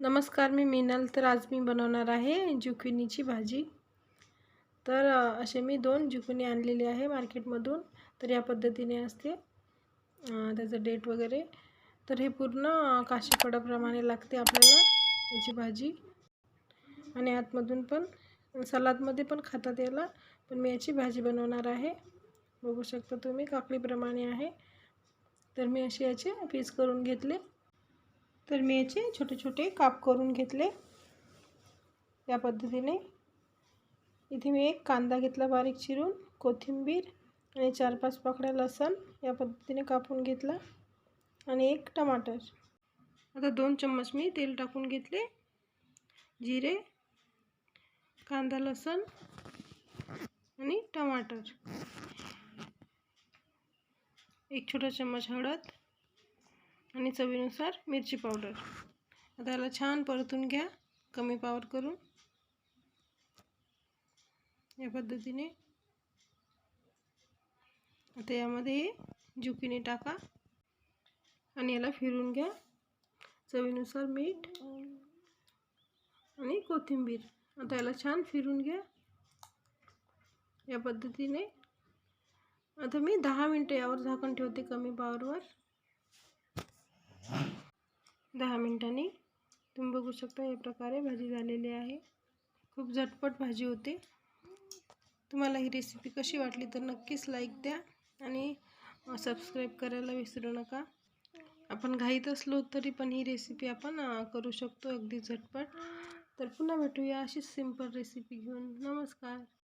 नमस्कार मी मीनल. तर आज मी बनवणार आहे जुकिनीची भाजी. तर असे मी दोन जुकिनी आणलेली आहे मार्केटमधून. तर या पद्धतीने असते त्याचं डेट वगैरे. तर हे पूर्ण काशीपडाप्रमाणे लागते आपल्याला याची भाजी. आणि आतमधून पण सलादमध्ये पण खातात याला. पण मी याची भाजी बनवणार आहे. बघू शकता तुम्ही काकडीप्रमाणे आहे. तर मी असे याचे पीस करून घेतले. तर मी याचे छोटे छोटे काप करून घेतले या पद्धतीने. इथे मी एक कांदा घेतला बारीक चिरून कोथिंबीर आणि चार पाच पाकड्या लसण या पद्धतीने कापून घेतला आणि एक टमाटर. आता दोन चम्मच मी तेल टाकून घेतले जिरे कांदा लसण आणि टमाटर. एक छोटा चम्मच हळद आणि चवीनुसार मिरची पावडर. आता याला छान परतून घ्या. कमी पावर करून. या पद्धतीने. आता यामध्ये जुकीने टाका. आणि याला फिरून घ्या. चवीनुसार मीठ आणि कोथिंबीर. आता याला छान फिरून घ्या. या पद्धतीने. आता मी दहा मिनटं यावर झाकण ठेवते कमी पावरवर दहा मिनटांनी तुम्ही बघू शकता या प्रकारे भाजी झालेली आहे. खूप झटपट भाजी होते. तुम्हाला ही रेसिपी कशी वाटली तर नक्कीच लाईक द्या आणि सबस्क्राईब करायला विसरू नका. आपण घाईत असलो तरी पण ही रेसिपी आपण करू शकतो अगदी झटपट. तर पुन्हा भेटूया अशीच सिंपल रेसिपी घेऊन. नमस्कार.